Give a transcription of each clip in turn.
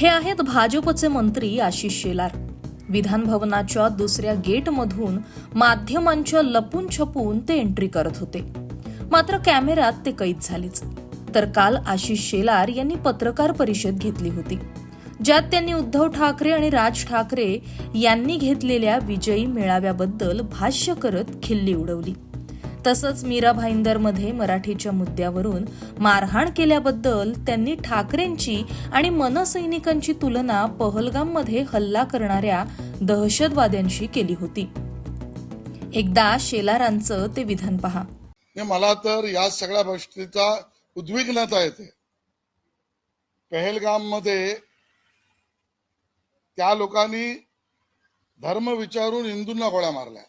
हे आहेत भाजपचे मंत्री आशिष शेलार? विधान भवनाच्या दुसऱ्या गेटमधून माध्यमांच्या लपून छपून ते एंट्री करत होते. मात्र कॅमेऱ्यात ते कैद झालेच. तर काल आशिष शेलार यांनी पत्रकार परिषद घेतली होती. ज्यात त्यांनी उद्धव ठाकरे आणि राज ठाकरे यांनी घेतलेल्या विजयी मेळाव्याबद्दल भाष्य करत खिल्ली उडवली. तसंच मीरा भाईंदरमध्ये मराठीच्या मुद्द्यावरून मारहाण केल्याबद्दल त्यांनी ठाकरेंची आणि मनसैनिकांची तुलना पहलगाममध्ये हल्ला करणाऱ्या दहशतवाद्यांशी केली होती. एकदा शेलारांचं ते विधान पहा. मला तर या सगळ्या गोष्टीचा उद्विग्नता येते. पहलगाममध्ये त्या लोकांनी धर्म विचारून हिंदूंना गोळ्या मारल्या.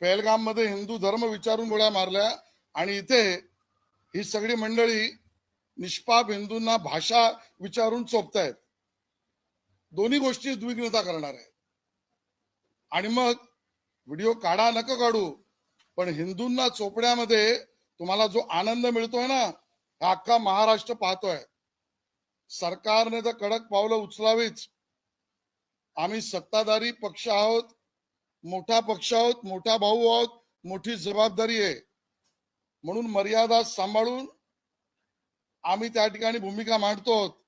पहलगाममध्ये हिंदू धर्म विचारून गोळ्या मारल्या आणि इथे ही सगळी मंडळी निष्पाप हिंदूंना भाषा विचारून चोपतायत. दोन्ही गोष्टी द्विग्नता करणार आहे आणि मग व्हिडिओ काढा नका काढू पण हिंदूंना चोपण्यामध्ये तुम्हाला जो आनंद मिळतोय ना हा अख्खा महाराष्ट्र पाहतोय. सरकारने तर कडक पावलं उचलावीच. आम्ही सत्ताधारी पक्ष आहोत. मोठा पक्ष आहोत मोठा भाऊ आहोत मोठी जबाबदारी आहे. म्हणून मर्यादा सांभाळून आम्ही त्या ठिकाणी भूमिका मांडतो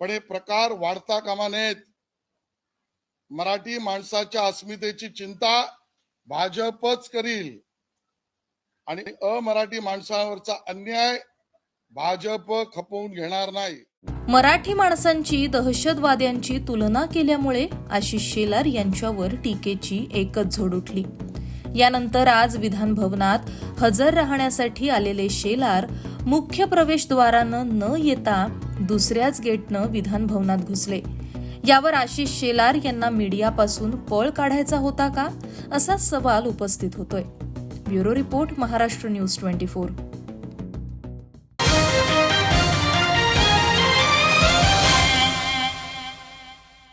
पण हे प्रकार वाढता कामा नयेत. मराठी माणसाच्या अस्मितेची चिंता भाजपच करील. आणि अमराठी माणसावरचा अन्याय भाजप खपवून घेणार नाही. मराठी माणसांची दहशतवाद्यांची तुलना केल्यामुळे आशिष शेलार यांच्यावर टीकेची एकच झोड उठली. यानंतर आज विधान भवनात हजर राहण्यासाठी आलेले शेलार मुख्य प्रवेशद्वारानं न येता दुसऱ्याच गेटनं विधान भवनात घुसले. यावर आशिष शेलार यांना मीडियापासून पळ काढायचा होता का? असा सवाल उपस्थित होतोय. Bureau report Maharashtra news twenty four.